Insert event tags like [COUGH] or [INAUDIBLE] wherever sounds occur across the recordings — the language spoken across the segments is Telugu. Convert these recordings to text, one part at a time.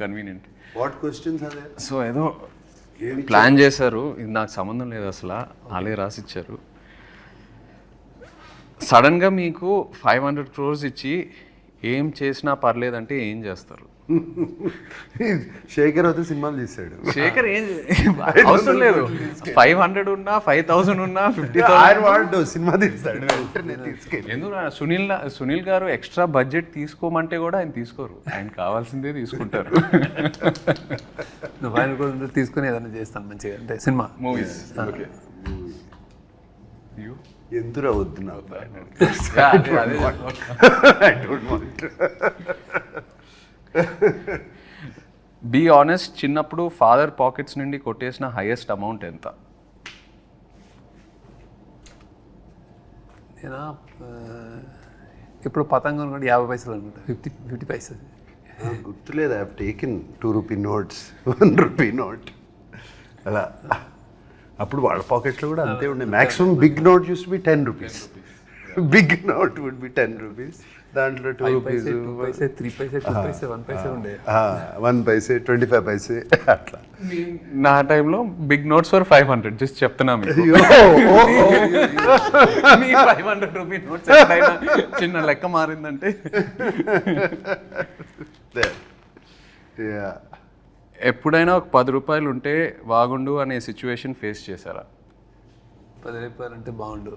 కన్వీనియంట్ వాట్ క్వశ్చన్స్ అదే సో ఏదో ప్లాన్ చేశారు? ఇది నాకు సంబంధం లేదు అసలు. వాళ్ళే రాసిచ్చారు. సడన్గా మీకు ఫైవ్ హండ్రెడ్ క్రోర్స్ ఇచ్చి ఏం చేసినా పర్లేదంటే ఏం చేస్తారు? శేఖర్ అయితే సినిమాలు తీశాడు శేఖర్ ఏం [LAUGHS] అవసరం లేదు. ఫైవ్ హండ్రెడ్ ఉన్నా ఫైవ్ థౌసండ్ ఉన్నా ఫిఫ్టీ వాడు సినిమా తీస్తాడు. ఎందుకు సునీల్ సునీల్ గారు ఎక్స్ట్రా బడ్జెట్ తీసుకోమంటే కూడా ఆయన తీసుకోరు. ఆయన కావాల్సిందే తీసుకుంటారు. నువ్వు ఆయన కూడా తీసుకుని ఏదైనా చేస్తాను మంచిగా. అంటే సినిమా. మూవీస్ ఓకే ఎందురా వద్దు నాకు? వాంట్ బీ ఆనెస్ట్ చిన్నప్పుడు ఫాదర్ పాకెట్స్ నుండి కొట్టేసిన హైయెస్ట్ అమౌంట్ ఎంత? నేను? ఇప్పుడు పతంగం కూడా యాభై పైసలు అనుకుంటా. ఫిఫ్టీ ఫిఫ్టీ పైసలు. గుర్తులేదు. I have taken two rupee notes one rupee note అలా. అప్పుడు వాళ్ళ పాకెట్లో కూడా అంతే ఉండే. Maximum big note use be ten rupees big note would be ten rupees దాంట్లో two rupees paise two paise three paise two paise one paise ఉండే. One paise twenty five paise అట్లా. నా టైంలో big notes for five hundred just చెప్తున్నా మీకు. ఫైవ్ హండ్రెడ్ రూపీ నోట్స్ చిన్న లెక్క మారిందంటే. [LAUGHS] Yeah. ఎప్పుడైనా ఒక పది రూపాయలు ఉంటే బాగుండు అనే సిచ్యువేషన్ ఫేస్ చేశారా? పది రూపాయలు అంటే బాగుండు.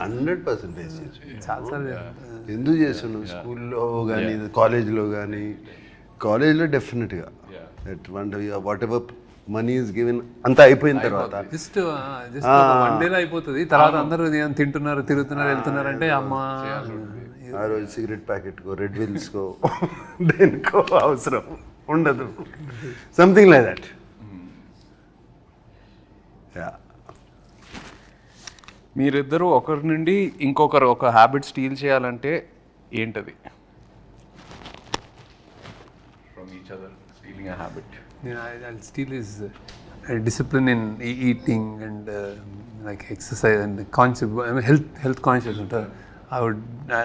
హండ్రెడ్ పర్సెంట్ ఫేస్ ఎందుకు చేస్తున్నావు? స్కూల్లో కానీ కాలేజ్లో కానీ కాలేజ్లో డెఫినెట్గా whatever money is given అంతా అయిపోయిన తర్వాత. జస్ట్ జస్ట్ వన్ డేలో అయిపోతుంది. తర్వాత అందరూ ఏం తింటున్నారు తిరుగుతున్నారు వెళ్తున్నారు అంటే అమ్మ. ఆ రోజు సిగరెట్ ప్యాకెట్కో రెడ్ విల్స్కో దేనికో అవసరం ఉండదు. సంథింగ్ లైక్ దట్ యా మీరిద్దరూ ఒకరి నుండి ఇంకొకరు ఒక హ్యాబిట్ స్టీల్ చేయాలంటే ఏంటది? From each other stealing a habit నేను I steal is discipline in eating and like exercise and conscious health health conscious ఉంటారు ఐ వుడ్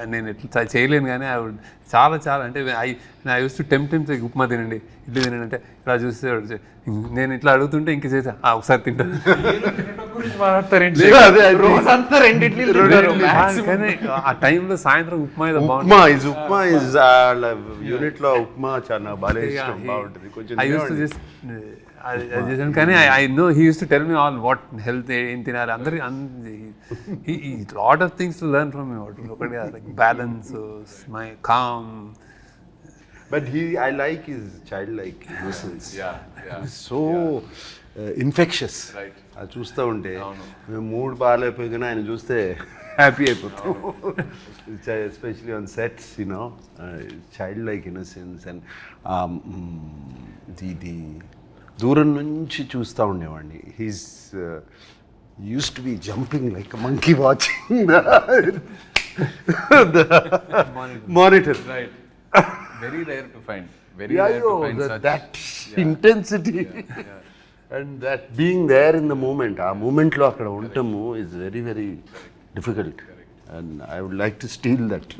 నేను ఎట్లా చేయలేను కానీ ఐ వుడ్ చాలా చాలా అంటే I I use to temp temp upma తినండి ఇడ్లీ తినండి అంటే ఇలా చూస్తే నేను ఇట్లా అడుగుతుంటే ఇంక చేసా "ఆ, ఒకసారి తింటాను. రోజంతా రెండు ఇడ్లీలు తింటారు. కానీ ఆ టైంలో సాయంత్రం ఉప్మా ఉప్మా ఇస్ ఉప్మా ఇస్ యూనిట్లో ఉప్మా చాలా బాగా బాగుంటుంది. కొంచెం ఐ యూస్ టు తినేవాడిని. జస్ట్ అది చేశాను. కానీ I know he use to tell me all what health ఏం తినాలి. అందరికి lot of things to learn from me ఒకటి like balance my calm But he, I like his childlike innocence. So infectious అది చూస్తూ ఉంటే మేము మూడు బాగాలేకపోయినా ఆయన చూస్తే హ్యాపీ అయిపోతాం. Especially on sets you know child like innocence and the the దూరం నుంచి చూస్తూ ఉండేవాడిని. He's use to be jumping like monkey watching monitor right very rare to find very yeah, rare to yo, find that, such that intensity. [LAUGHS] And that being there in the moment ఆ మూమెంట్లో అక్కడ ఉండటము is very very difficult and I would like to steal that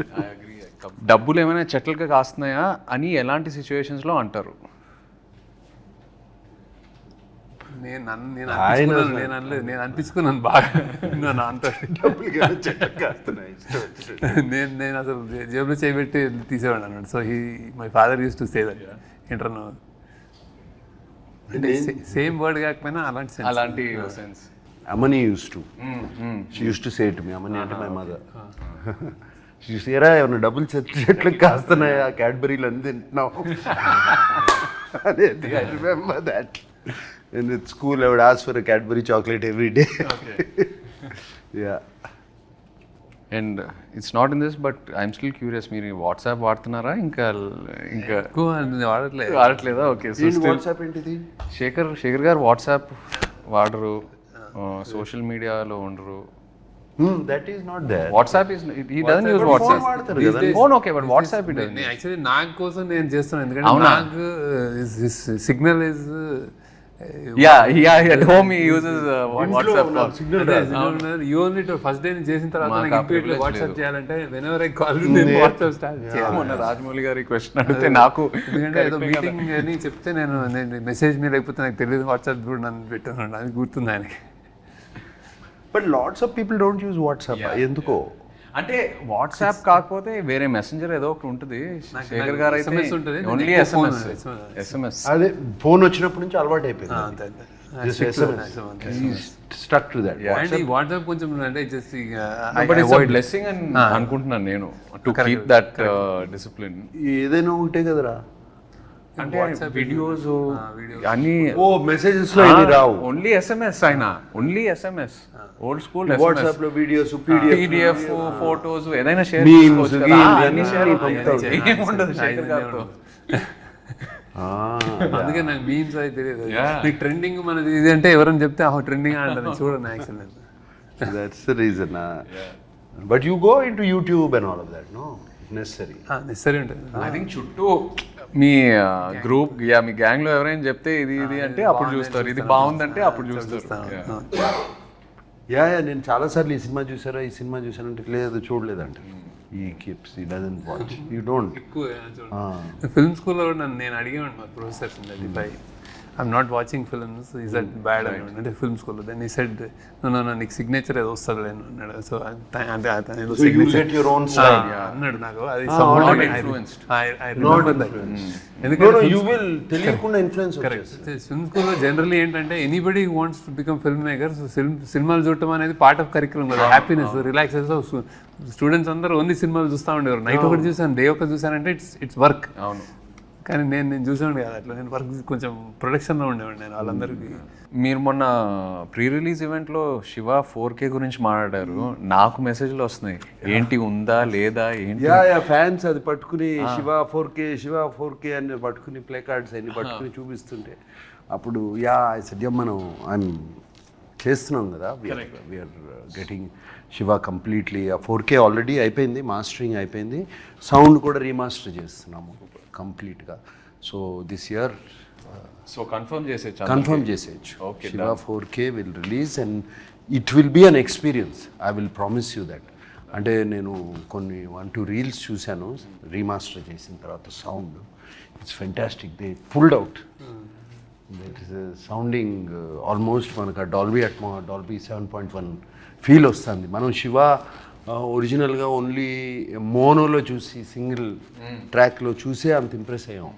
డబ్బులు ఏమైనా చెట్లుగా కాస్తున్నాయా అని ఎలాంటి సిచ్యువేషన్స్లో అంటారు? నేను నన్ను నేను అనిపించుకున్నాను నేను అనలేదు. నేను అనిపించుకున్నాను బాగా. నన్ను అంత నేను నేను అసలు జేబులో చేయబెట్టి తీసేవాడు అన్నాడు. So he my father use to say that ఇంటర్నో అంటే సేమ్ వర్డ్ కాకపోయినా అలాంటి. అలాంటి sense Amani use to she use to say to me అమని అంటే మై మదర్ చూసారా ఏమన్నా డబ్బులు చెట్లు కాస్తున్నాయా? క్యాడ్బరీలు అన్ని తింటున్నావు. అనేది I remember that in school I would ask for Cadbury chocolate every day yeah and it's not in this but I'm still curious మీరు వాట్సాప్ వాడుతున్నారా? ఇంకా ఇంకా ఎక్కువ వాడట్లేదు? వాడట్లేదా ఓకే వాట్సాప్ ఏంటిది? శేఖర్ శేఖర్ గారు వాట్సాప్ వాడరు. సోషల్ మీడియాలో ఉండరు. That is not there WhatsApp is he doesn't use WhatsApp వాడతారు కదా. Phone okay but WhatsApp it actually నాకు కోసం నేను చేస్తున్నాను. ఎందుకంటే? నాకు signal is yeah yeah at home he uses WhatsApp signal first day చేసిన తర్వాత నాకు వాట్సాప్. చేయాలంటే I call WhatsApp start Rajamouli గారి క్వశ్చన్ అడిగితే నాకు ఎందుకంటే ఏదో మీటింగ్ అని చెప్తే నేను మెసేజ్ మీద లేకపోతే నాకు తెలియదు వాట్సాప్ కూడా నన్ను పెట్టాను అది గుర్తుంది ఆయనకి. But lots of people don't use WhatsApp ఎందుకో? అంటే వాట్సాప్ కాకపోతే వేరే మెసెంజర్ ఏదో ఒకటి ఉంటుంది. శేఖర్ గారు అయితే ఓన్లీ ఎస్ఎంఎస్ SMS. ఎస్ఎంఎస్ అదే ఫోన్ వచ్చినప్పుడు నుంచి అలవాటు అయిపోయింది. Stuck to that and WhatsApp కొంచెం అంటే జస్ట్ బట్ ఇట్స్ బ్లెస్సింగ్ అని అనుకుంటున్నాను నేను. టు కీప్ దట్ డిసిప్లిన్ ఏదైనా ఉంటే కదరా. అంటే వీడియోస్ అన్ని ఓ మెసేజెస్లో ఇది రావు. ఓన్లీ ఎస్ఎంఎస్ ఆయన ఓన్లీ ఎస్ఎంఎస్ ఓల్డ్ స్కూల్ వాట్సాప్లో వీడియోస్ పీడిఎఫ్ పీడిఎఫ్ ఫోటోస్ ఏదైనా షేర్. ఏముండదు శేఖర్ గారితో అందుకే నాకు మీమ్స్ అయితే తెలియదు. మీకు ట్రెండింగ్ మనది ఇది అంటే ఎవరైనా చెప్తే ఆ ట్రెండింగ్ అంటారు చూడండి actual that's the reason but you go in to YouTube and all of that no necessary necessary ఉంటుంది. ఐ థింక్ చుట్టూ మీ గ్రూప్ యా మీ గ్యాంగ్లో ఎవరైనా చెప్తే ఇది ఇది అంటే అప్పుడు చూస్తారు. ఇది బాగుందంటే అప్పుడు చూస్తారు. యా యా నేను చాలాసార్లు ఈ సినిమా చూసారా ఈ సినిమా చూసానంటే లేదు చూడలేదంట. He keeps he doesn't watch. You don't. Film స్కూల్లో నేను అడిగాను మా professors by I'm not watching films is that bad అంటే ఫిల్మ్ స్కూల్లో దెన్ ఈ సెడ్ నన్ను నీకు సిగ్నేచర్ ఏదో వస్తుంది లేను అన్నాడు. సో అంటే ఏదో style. అన్నాడు నాకు. అది ఫిల్మ్ స్కూల్లో జనరల్లీ ఏంటంటే anybody wants to become film maker film సినిమాలు చూడటం అనేది పార్ట్ ఆఫ్ కరికులం కదా. హ్యాపీనెస్ రిలాక్సెస్ స్టూడెంట్స్ అందరూ ఓన్లీ సినిమాలు చూస్తూ ఉండేవారు. నైట్ ఒకటి చూసాను డే ఒకటి చూసానంటే ఇట్స్ ఇట్స్ వర్క్ అవును. కానీ నేను నేను చూసాను కదా. అట్లా నేను వర్క్ కొంచెం ప్రొడక్షన్లో ఉండేవాడిని నేను వాళ్ళందరికీ. మీరు మొన్న ప్రీ రిలీజ్ ఈవెంట్లో శివ ఫోర్ కే గురించి మాట్లాడారు. నాకు మెసేజ్లు వస్తున్నాయి. ఏంటి ఉందా లేదా ఏంటి? యా యా ఫ్యాన్స్ అది పట్టుకుని Shiva four K Shiva four K అని పట్టుకుని ప్లే కార్డ్స్ అన్ని పట్టుకుని చూపిస్తుంటే అప్పుడు యా సద్యం మనం ఐఎమ్ చేస్తున్నాం కదా. We are getting Shiva completely ఆ ఫోర్ కే ఆల్రెడీ అయిపోయింది మాస్టరింగ్ అయిపోయింది. సౌండ్ కూడా రీమాస్టర్ చేస్తున్నాము కంప్లీట్గా so this year so confirm చేసే కన్ఫర్మ్ చేసేయచ్చు Shiva four K will release and it will be an experience I will promise you that అంటే నేను కొన్ని వన్ టూ రీల్స్ చూశాను రీమాస్టర్ చేసిన తర్వాత sound it's fantastic they pulled out that is sounding almost మనకు Dolby Atmos Dolby seven point one feel వస్తుంది. మనం శివ ఒరిజినల్గా ఓన్లీ మోనోలో చూసి సింగిల్ ట్రాక్లో చూసే అంత ఇంప్రెస్ అయ్యాం.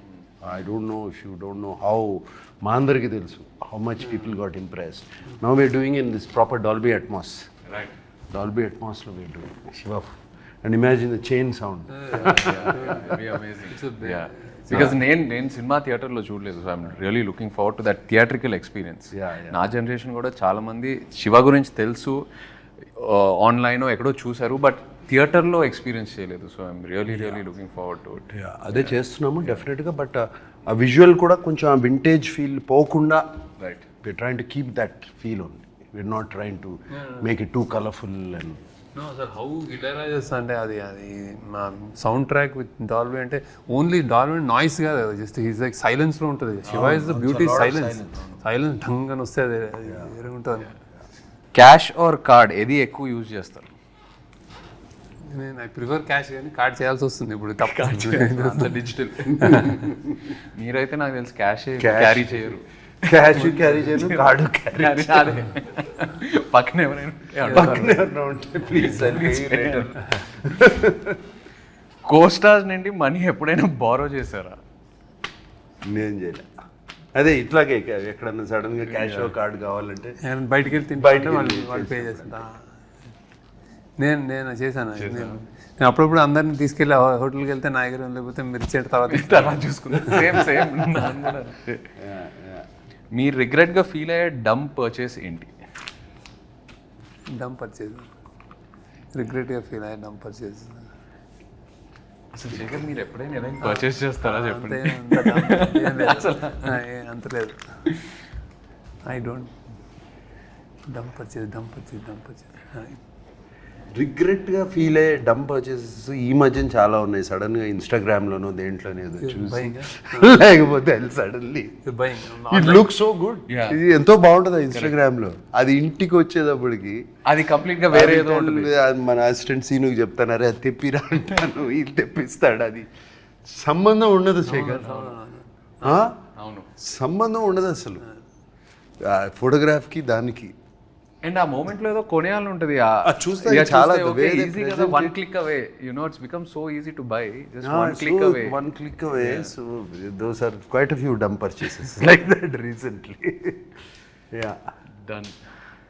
I don't know if you don't know how మా అందరికీ తెలుసు how much people got impress know we're doing in this proper Dolby Atmos Dolby అట్మాస్లో we're doing Shiva. And imagine the chain sound because నేను నేను సినిమా థియేటర్లో చూడలేదు so I'm really looking forward to that theatrical experience. నా జనరేషన్ కూడా చాలా మంది శివ గురించి తెలుసు ఆన్లైన్ ఎక్కడో చూసారు బట్ థియేటర్లో ఎక్స్పీరియన్స్ చేయలేదు so I'm really really looking forward to it అదే చేస్తున్నాము డెఫినెట్గా బట్ ఆ విజువల్ కూడా కొంచెం ఆ వింటేజ్ ఫీల్ పోకుండా right we're trying to keep that feel only. We're not trying to make it too colorful and no sir how Ilaiyaraaja's అంటే అది అది మా సౌండ్ ట్రాక్ విత్ డాల్బీ అంటే ఓన్లీ డాల్బీ నాయిస్ కాదు అది జస్ట్ ఈజ్ లైక్ సైలెన్స్లో ఉంటుంది. Shiva is the beauty silence silence ఢంగ్ అని వస్తే అది ఉంటుంది. క్యాష్ ఆర్ కార్డ్ ఏది ఎక్కువ యూజ్ చేస్తారు? నేను ఐ ప్రిఫర్ క్యాష్ కానీ కార్డ్ చేయాల్సి వస్తుంది ఇప్పుడు తప్ప డిజిటల్ [LAUGHS] మీరైతే నాకు తెలుసు క్యాష్ Cash. క్యారీ చేయరు. Cash carry చేయను [LAUGHS] కార్డు క్యారీ. పక్కన ఎవరైనా పక్కనే ఎవరైనా ఉంటే ప్లీజ్ [LAUGHS] [LAUGHS] కోస్టార్స్ నుండి మనీ ఎప్పుడైనా బారో చేశారా? నేను చేయలే. అదే ఇట్లాగే ఎక్కడన్నా సడన్గా క్యాష్ కార్డు కావాలంటే నేను బయటికి వెళ్ళి తింటే బయటికి వాళ్ళు పే చేస్తా నేను నేను చేశాను. నేను నేను అప్పుడప్పుడు అందరిని తీసుకెళ్ళి ఆ హోటల్కి వెళ్తే నా దగ్గర లేకపోతే మీరు ఇచ్చేట తర్వాత అలా చూసుకున్నా సేమ్ సేమ్ మీరు రిగ్రెట్గా ఫీల్ అయ్యే డమ్ పర్చేస్ ఏంటి? డమ్ పర్చేజ్ రిగ్రెట్గా ఫీల్ అయ్యే డమ్ పర్చేజ్ శేఖర్ మీరు ఎప్పుడైనా పర్చేస్ చేస్తారా చెప్పండి? అంత లేదు. I don't dumb purchase dumb purchase dumb purchase రిగ్రెట్గా feel అయ్యే డమ్ పర్చేసెస్ ఈ మధ్యన చాలా ఉన్నాయి. సడన్గా ఇన్స్టాగ్రామ్లోనో దేంట్లోనే ఏదో చూసి లేకపోతే suddenly. It look so good. ఇది ఎంతో బాగుంటుంది ఇన్స్టాగ్రామ్లో అది ఇంటికి వచ్చేటప్పటికి అది కంప్లీట్గా వేరే ఏదో ఉంటుంది. అది మన అసిస్టెంట్ సీనుకి చెప్తాను అరే అది తెప్పిరా అంటాను. ఇది తెప్పిస్తాడు అది. సంబంధం ఉండదు శేఖర్. సంబంధం ఉండదు అసలు. ఫోటోగ్రాఫ్కి దానికి. అండ్ ఆ మూమెంట్లో ఏదో కొనేయాలని ఉంటుంది చూస్తే చాలా ఈజీ కదా one. Click away you know it's become so easy to buy just one click away one click away so those are quite a few dumb purchases like that recently yeah done